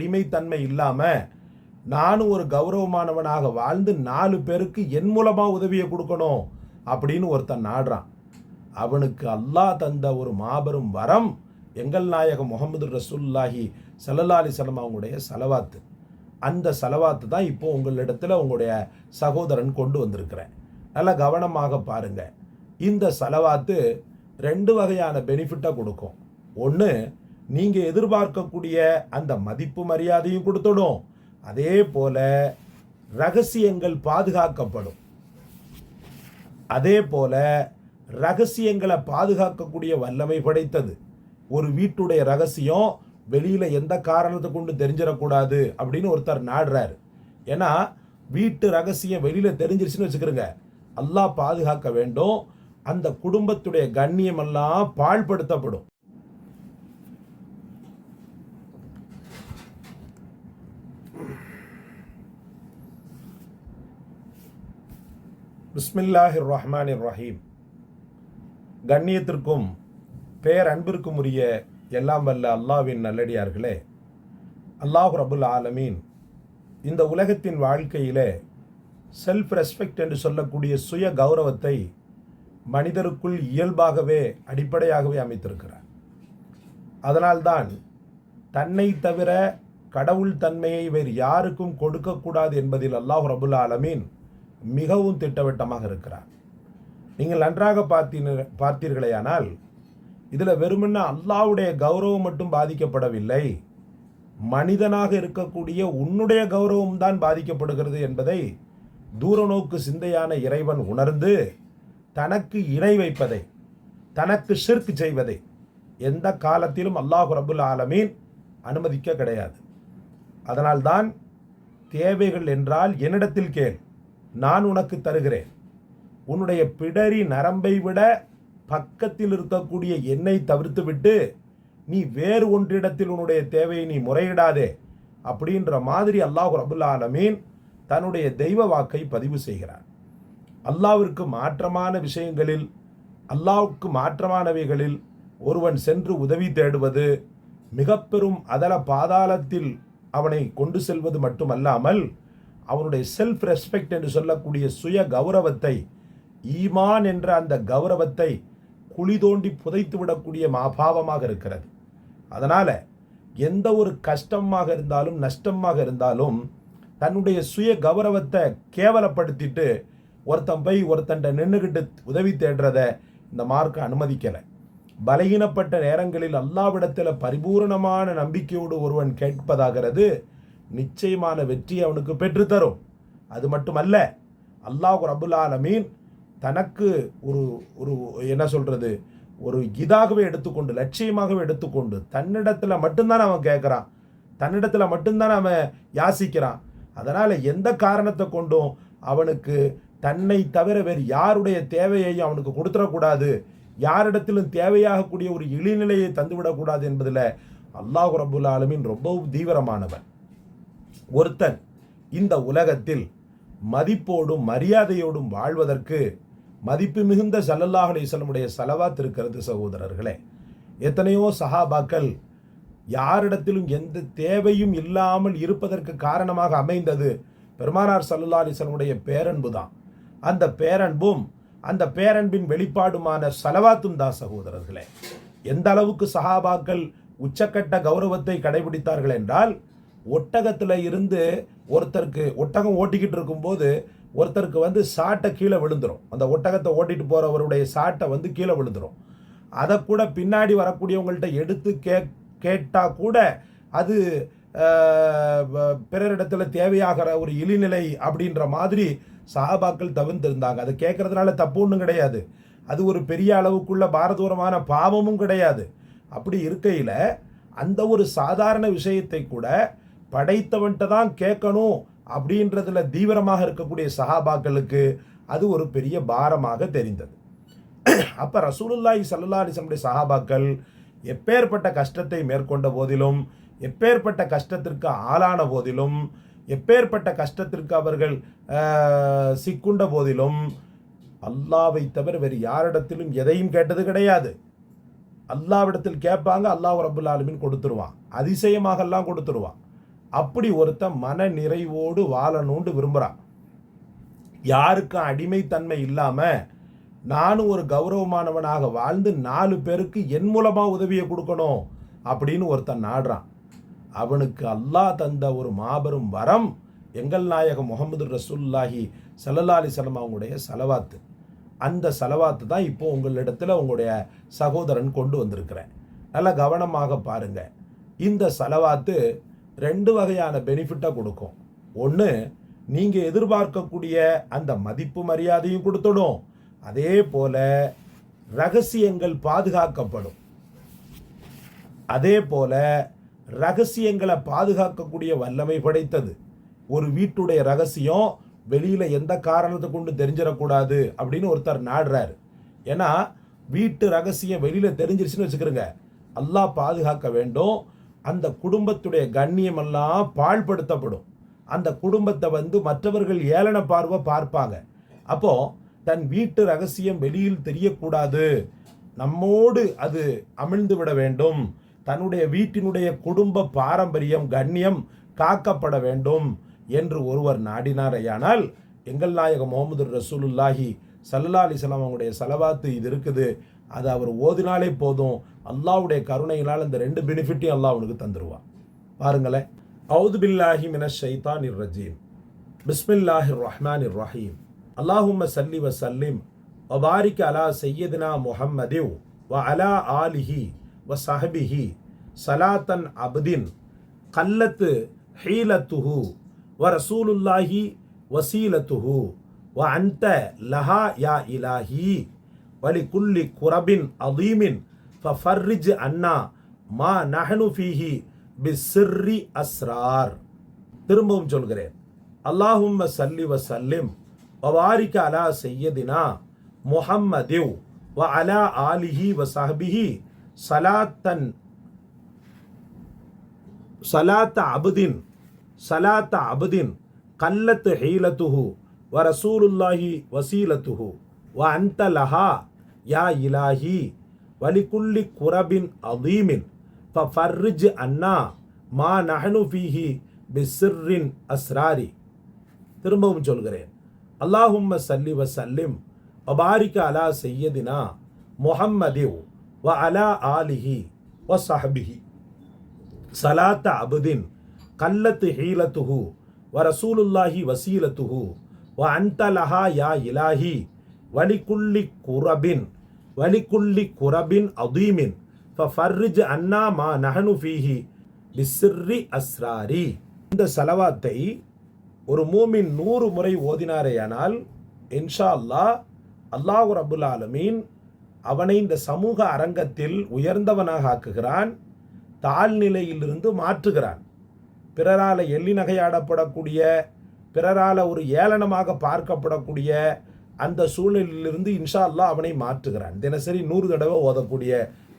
அடிமைத்தன்மை இல்லாமல் நானும் ஒரு கௌரவமானவனாக வாழ்ந்து நாலு பேருக்கு என் மூலமாக உதவியை கொடுக்கணும் அப்படின்னு ஒருத்தன் நாடுறான். அவனுக்கு அல்லாஹ் தந்த ஒரு மாபெரும் வரம் எங்கள் நாயகம் முகமது ரசூல்லாஹி சல்லல்லா சலம் அவங்களுடைய செலவாத்து. அந்த செலவாத்து தான் இப்போ உங்களிடத்தில் உங்களுடைய சகோதரன் கொண்டு வந்திருக்கிறேன். நல்லா கவனமாக பாருங்க. இந்த செலவாத்து ரெண்டு வகையான பெனிஃபிட்டை கொடுக்கும். ஒன்று நீங்கள் எதிர்பார்க்கக்கூடிய அந்த மதிப்பு மரியாதையும் கொடுத்துடும். அதே போல ரகசியங்கள் பாதுகாக்கப்படும். அதே போல ரகசியங்களை பாதுகாக்கக்கூடிய வல்லமை படைத்தது. ஒரு வீட்டுடைய ரகசியம் வெளியில் எந்த காரணத்தை கொண்டு தெரிஞ்சிடக்கூடாது அப்படின்னு ஒருத்தர் நாடுறாரு. ஏன்னா வீட்டு ரகசியம் வெளியில் தெரிஞ்சிருச்சுன்னு வச்சுக்கிறோங்க அல்லாஹ் பாதுகாக்க வேண்டும். அந்த குடும்பத்துடைய கண்ணியமெல்லாம் பாழ்படுத்தப்படும். பிஸ்மில்லாஹிர் ரஹ்மானிர் ரஹீம் கண்ணியத்திற்கும் பேரன்பிற்கும் உரிய எல்லாம் வல்ல அல்லாவின் நல்லடியார்களே அல்லாஹ் ரபுல் ஆலமீன். இந்த உலகத்தின் வாழ்க்கையிலே செல்ஃப் ரெஸ்பெக்ட் என்று சொல்லக்கூடிய சுய கௌரவத்தை மனிதருக்குள் இயல்பாகவே அடிப்படையாகவே அமைத்திருக்கிறார். அதனால்தான் தன்னை தவிர கடவுள் தன்மையை வேறு யாருக்கும் கொடுக்கக்கூடாது என்பதில் அல்லாஹ் ரபுல் ஆலமீன் மிகவும் திட்டவட்டமாக இருக்கிறார். நீங்கள் நன்றாக பார்த்தீர் பார்த்தீர்களேயானால் இதில் வெறுமென்ன அல்லாவுடைய கௌரவம் மட்டும் பாதிக்கப்படவில்லை. மனிதனாக இருக்கக்கூடிய உன்னுடைய கௌரவம் தான் பாதிக்கப்படுகிறது என்பதை தூரநோக்கு சிந்தையான இறைவன் உணர்ந்து தனக்கு இணை வைப்பதை தனக்கு ஷிர்க் செய்வதை எந்த காலத்திலும் அல்லாஹ் ரபுல் ஆலமீன் அனுமதிக்க கிடையாது. அதனால்தான் தேவைகள் என்றால் என்னிடத்தில் கேள். நான் உனக்கு தருகிறேன். உன்னுடைய பிடரி நரம்பை விட பக்கத்தில் இருக்கக்கூடிய எண்ணெய் தவிர்த்து விட்டு நீ வேறு ஒன்றிடத்தில் உன்னுடைய தேவையை நீ முறையிடாதே அப்படின்ற மாதிரி அல்லாஹ் ரபுல் ஆலமீன் தன்னுடைய தெய்வ வாக்கை பதிவு செய்கிறார் அல்லாவிற்கு மாற்றமான விஷயங்களில் அல்லாவுக்கு மாற்றமானவைகளில் ஒருவன் சென்று உதவி தேடுவது மிக பெரும் அதல பாதாளத்தில் அவனை கொண்டு செல்வது மட்டுமல்லாமல் அவனுடைய செல்ஃப் ரெஸ்பெக்ட் என்று சொல்லக்கூடிய சுய கௌரவத்தை ஈமான் என்ற அந்த கௌரவத்தை குழி தோண்டி புதைத்து விடக்கூடிய மாபாவமாக இருக்கிறது. அதனால் எந்த ஒரு கஷ்டமாக இருந்தாலும் நஷ்டமாக இருந்தாலும் தன்னுடைய சுய கௌரவத்தை கேவலப்படுத்திட்டு ஒருத்தன் போய் ஒருத்தன்ட்ட நின்றுக்கிட்டு உதவி தேடுறத இந்த மார்க்க அனுமதிக்கலை. பலகீனப்பட்ட நேரங்களில் அல்லாவிடத்தில் பரிபூரணமான நம்பிக்கையோடு ஒருவன் கேட்பதாகிறது நிச்சயமான வெற்றி அவனுக்கு பெற்றுத்தரும். அது மட்டுமல்ல அல்லாஹ் ரபுல் ஆலமீன் தனக்கு ஒரு ஒரு என்ன சொல்கிறது ஒரு இதாகவே எடுத்துக்கொண்டு லட்சியமாகவே எடுத்துக்கொண்டு தன்னிடத்தில் மட்டும்தான் அவன் கேட்குறான். தன்னிடத்தில் மட்டும்தான் அவன் யாசிக்கிறான். அதனால் எந்த காரணத்தை கொண்டும் அவனுக்கு தன்னை தவிர வேறு யாருடைய தேவையையும் அவனுக்கு கொடுத்துடக்கூடாது. யாரிடத்திலும் தேவையாகக்கூடிய ஒரு இழிநிலையை தந்துவிடக்கூடாது என்பதில் அல்லாஹ் ரபுல் ஆலமின் ரொம்பவும் தீவிரமானவன். ஒருத்தன் இந்த உலகத்தில் மதிப்போடும் மரியாதையோடும் வாழ்வதற்கு மதிப்பு மிகுந்த சல்லல்லாஹ் அலிஸ்லமுடைய செலவாத் இருக்கிறது சகோதரர்களே. எத்தனையோ சஹாபாக்கள் யாரிடத்திலும் எந்த தேவையும் இல்லாமல் இருப்பதற்கு காரணமாக அமைந்தது பெருமானார் சல்லல்லா அலிஸ்லமுடைய பேரன்பு தான். அந்த பேரன்பும் அந்த பேரன்பின் வெளிப்பாடுமான சலவாத்தும் தான் சகோதரர்களே. எந்த அளவுக்கு சஹாபாக்கள் உச்சக்கட்ட கௌரவத்தை கடைபிடித்தார்கள் என்றால் ஒட்டகத்தில் இருந்து ஒருத்தருக்கு ஒட்டகம் ஓட்டிக்கிட்டு இருக்கும்போது ஒருத்தருக்கு வந்து சாட்டை கீழே விழுந்துடும் அந்த ஒட்டகத்தை ஓட்டிட்டு போகிறவருடைய சாட்டை வந்து கீழே விழுந்துடும் அதை கூட பின்னாடி வரக்கூடியவங்கள்ட்ட எடுத்து கே கேட்டால் கூட அது பிறரிடத்தில் தேவையாகிற ஒரு இழிநிலை அப்படின்ற மாதிரி சஹாபாக்கள் தவிர்த்திருந்தாங்க. அதை கேட்கறதுனால தப்பு ஒன்றும் கிடையாது. அது ஒரு பெரிய அளவுக்குள்ள பாரதூரமான பாவமும் கிடையாது. அப்படி இருக்கையில் அந்த ஒரு சாதாரண விஷயத்தை கூட படைத்தவன்கிட்ட தான் கேட்கணும் அப்படின்றதுல தீவிரமாக இருக்கக்கூடிய சஹாபாக்களுக்கு அது ஒரு பெரிய பாரமாக தெரிந்தது. அப்போ ரசூலுல்லாஹி சல்லா அலிசமுடைய சஹாபாக்கள் எப்பேற்பட்ட கஷ்டத்தை மேற்கொண்ட போதிலும் எப்பேற்பட்ட கஷ்டத்திற்கு ஆளான போதிலும் எப்பேற்பட்ட கஷ்டத்திற்கு அவர்கள் சிக்குண்ட போதிலும் அல்லாவை தவிர வேறு யாரிடத்திலும் எதையும் கேட்டது கிடையாது. அல்லாவிடத்தில் கேட்பாங்க அல்லாஹ் ரபுல் ஆலமின் கொடுத்துருவான். அதிசயமாகலாம் கொடுத்துருவான். அப்படி ஒருத்தன் மன நிறைவோடு வாழணும்னு விரும்புகிறான் யாருக்கும் அடிமைத்தன்மை இல்லாமல் நானும் ஒரு கௌரவமானவனாக வாழ்ந்து நாலு பேருக்கு என் மூலமாக உதவியை கொடுக்கணும் அப்படின்னு ஒருத்தன் நாடுறான். அவனுக்கு அல்லாஹ் தந்த ஒரு மாபெரும் வரம் எங்கள் நாயகம் முகமது ரசூல்லாஹி சல்லல்லா சலம் அவங்களுடைய செலவாத்து. அந்த செலவாத்து தான் இப்போ உங்களிடத்தில் உங்களுடைய சகோதரன் கொண்டு வந்திருக்கிறேன். நல்லா கவனமாக பாருங்கள் இந்த செலவாத்து ரெண்டு வகையான பெனிஃபிட்டை கொடுக்கும். ஒன்று நீங்கள் எதிர்பார்க்கக்கூடிய அந்த மதிப்பு மரியாதையும் கொடுத்துடும். அதே போல ரகசியங்கள் பாதுகாக்கப்படும். அதே போல ரகசியங்களை பாதுகாக்கக்கூடிய வல்லமை படைத்தது. ஒரு வீட்டுடைய ரகசியம் வெளியில் எந்த காரணத்தை கொண்டு தெரிஞ்சிடக்கூடாது அப்படின்னு ஒருத்தர் நாடுறாரு. ஏன்னா வீட்டு ரகசியம் வெளியில் தெரிஞ்சிருச்சுன்னு வச்சுக்கிறோங்க அல்லாஹ் பாதுகாக்க வேண்டும். அந்த குடும்பத்துடைய கண்ணியம் எல்லாம் பாழ்படுத்தப்படும். அந்த குடும்பத்தை வந்து மற்றவர்கள் ஏளன பார்வை பார்ப்பாங்க. அப்போது தன் வீட்டு ரகசியம் வெளியில் தெரியக்கூடாது. நம்மோடு அது அமிழ்ந்து விட வேண்டும். தன்னுடைய வீட்டினுடைய குடும்ப பாரம்பரியம் கண்ணியம் காக்கப்பட வேண்டும் என்று ஒருவர் நாடினாரையானால் எங்கள் நாயகம் முகமது ரசூலுல்லாஹி சல்லா அலிஸ்லாம் அவங்களுடைய செலவாத்து இது இருக்குது. அது அவர் ஓதினாலே போதும். அல்லாவுடைய கருணையினால் இந்த ரெண்டு பெனிஃபிட்டையும் அல்லாஹ் அவனுக்கு தந்துடுவான் பாருங்களேன். அவுது பில்லாஹி மின ஷைதான் இர் ரஜீம். பிஸ்மில்லாஹிர் ரஹ்மான் இர் ரஹீம். அல்லாஹும்ம சல்லி வ சல்லிம் வபாரிக் அலா சையதினா முஹம்மதிவ் வ அலா ஆலிஹி வ சஹபிஹி சலாத்தன் அபுதின் கல்லத்து ஹீலத்துஹு வ ரசூலுல்லாஹி வசீலத்துஹு. வ அந்த லஹா யா இலாஹி வலி குல்லி குரபின் அதீமின் ஃபர்ரிஜ் அண்ணா மா நஹனு ஃபீஹி பிஸ்ஸிர்ரி அஸ்ரார் திரும்பவும் சொல்கிறேன். அல்லாஹும்ம சல்லி வ சல்லிம் வபாரிக்க அலா சையதினா முஹம்மதிவ் வ அலா ஆலிஹி வ சஹபிஹி சலாத்தன் சலாத்த அபுதின் சலாத்த அபுதின் கல்லத்து ஹீலத்துஹு வ ரசூலுல்லாஹி வசீலத்துஹு வ அன்த லஹா யா இலாஹி வலிகுல்லி குரபின் அதீமின் ஃபர்ரிஜ் அண்ணா மா நஹனு ஃபீஹி பிஸ்ஸிர்ரின் அஸ்ராரி. திரும்பவும் சொல்கிறேன். அல்லாஹும்ம சல்லி வ சல்லிம் வபாரிக்க அலா செய்யதினா முஹம்மதிவ் வ அலா ஆலிஹி வ சஹபிஹி. சலாத்த அபுதின் கல்லத்து ஹீலத்துஹு வ ரசூலுல்லாஹி வசீலத்துஹு வ அந்த லஹா யா இலாஹி வலிக்குள்ளி குரபின் வலிக்குள்ளி குரபின் அதீமின் ஃபர்ரிஜ் அண்ணா மா நஹனு ஃபீஹி பிஸ்ஸிர்ரி அஸ்ராரி இந்த செலவாத்தை ஒரு மூமின் நூறு முறை ஓதினாரேயானால் இன்ஷா அல்லாஹ் அல்லாஹு ரபுல் ஆலமீன் அவனை இந்த சமூக அரங்கத்தில் உயர்ந்தவனாக ஆக்குகிறான் தாழ்நிலையிலிருந்து மாற்றுகிறான் பிறரால் எள்ளி நகையாடப்படக்கூடிய பிறரால் ஒரு ஏளனமாக பார்க்கப்படக்கூடிய அந்த சூழ்நிலையிலிருந்து இன்ஷா அல்லாஹ் அவனை மாற்றுகிறான். தினசரி நூறு தடவை ஓதக்கூடிய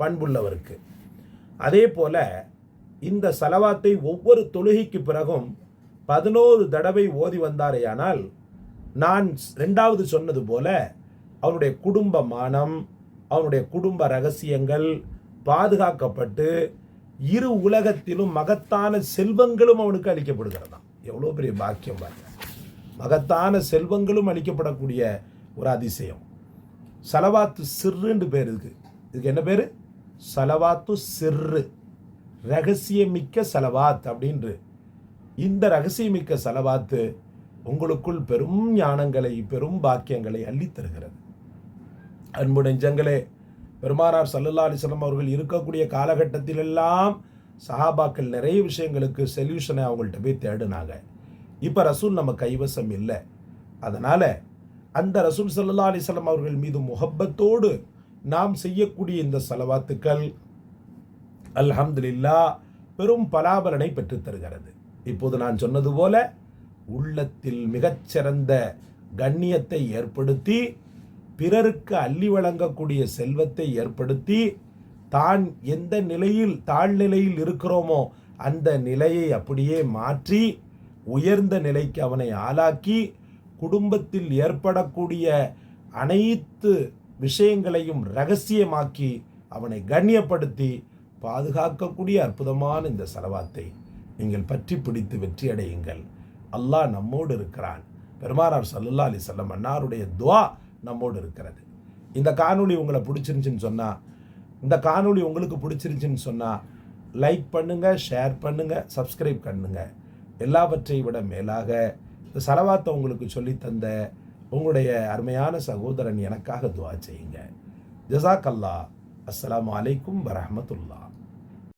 பண்புள்ளவருக்கு. அதே போல் இந்த செலவாத்தை ஒவ்வொரு தொழுகைக்கு பிறகும் பதினோரு தடவை ஓதி வந்தாரேயானால் நான் ரெண்டாவது சொன்னது போல அவனுடைய குடும்ப மானம் அவனுடைய குடும்ப ரகசியங்கள் பாதுகாக்கப்பட்டு இரு உலகத்திலும் மகத்தான செல்வங்களும் அவனுக்கு அளிக்கப்படுகிறதாம். எவ்வளோ பெரிய பாக்கியம் பாருங்க. மகத்தான செல்வங்களும் அளிக்கப்படக்கூடிய ஒரு அதிசயம். சலவாத்து சிறுன்னு பேர் இருக்கு இதுக்கு என்ன பேர்? சலவாத்து சிறு ரகசியமிக்க சலவாத் அப்படின்று. இந்த ரகசியமிக்க செலவாத்து உங்களுக்குள் பெரும் ஞானங்களை பெரும் பாக்கியங்களை அள்ளித் தருகிறது. அன்பு நெஞ்சங்களே பெருமானார் சல்லல்லா அலிஸ்லாம் அவர்கள் இருக்கக்கூடிய காலகட்டத்திலெல்லாம் சஹாபாக்கள் நிறைய விஷயங்களுக்கு சொல்யூஷனை அவங்கள்ட்ட போய் தேடினாங்க. இப்போ ரசூல் நம்ம கைவசம் இல்லை. அதனால் அந்த ரசூல் சல்லா அலிசல்லாம் அவர்கள் மீது முகப்பத்தோடு நாம் செய்யக்கூடிய இந்த செலவாத்துக்கள் அல்ஹம்துலில்லா பெரும் பலாபலனை பெற்றுத்தருகிறது இப்போது நான் சொன்னது போல உள்ளத்தில் மிகச்சிறந்த கண்ணியத்தை ஏற்படுத்தி பிறருக்கு அள்ளி வழங்கக்கூடிய செல்வத்தை ஏற்படுத்தி தான் எந்த நிலையில் தாழ்நிலையில் இருக்கிறோமோ அந்த நிலையை அப்படியே மாற்றி உயர்ந்த நிலைக்கு அவனை ஆளாக்கி குடும்பத்தில் ஏற்படக்கூடிய அனைத்து விஷயங்களையும் ரகசியமாக்கி அவனை கண்ணியப்படுத்தி பாதுகாக்கக்கூடிய அற்புதமான இந்த செலவாத்தை நீங்கள் பற்றி பிடித்து வெற்றி அடையுங்கள். அல்லாஹ் நம்மோடு இருக்கிறான். பெருமானார் சல்லுல்லா அலி செல்லம் அன்னாருடைய துவா நம்மோடு இருக்கிறது. இந்த காணொளி உங்களை பிடிச்சிருந்துச்சின்னு சொன்னால் இந்த காணொளி உங்களுக்கு பிடிச்சிருந்துச்சின்னு சொன்னால் லைக் பண்ணுங்கள் ஷேர் பண்ணுங்கள் சப்ஸ்கிரைப் பண்ணுங்கள் எல்லாவற்றை விட மேலாக இந்த சலவாத்தை உங்களுக்கு சொல்லித் தந்த உங்களுடைய அருமையான சகோதரன் எனக்காக துவா செய்யுங்க. ஜசாக் அல்லா அஸ்லாம் அலைக்கும் வரமத்துல்லா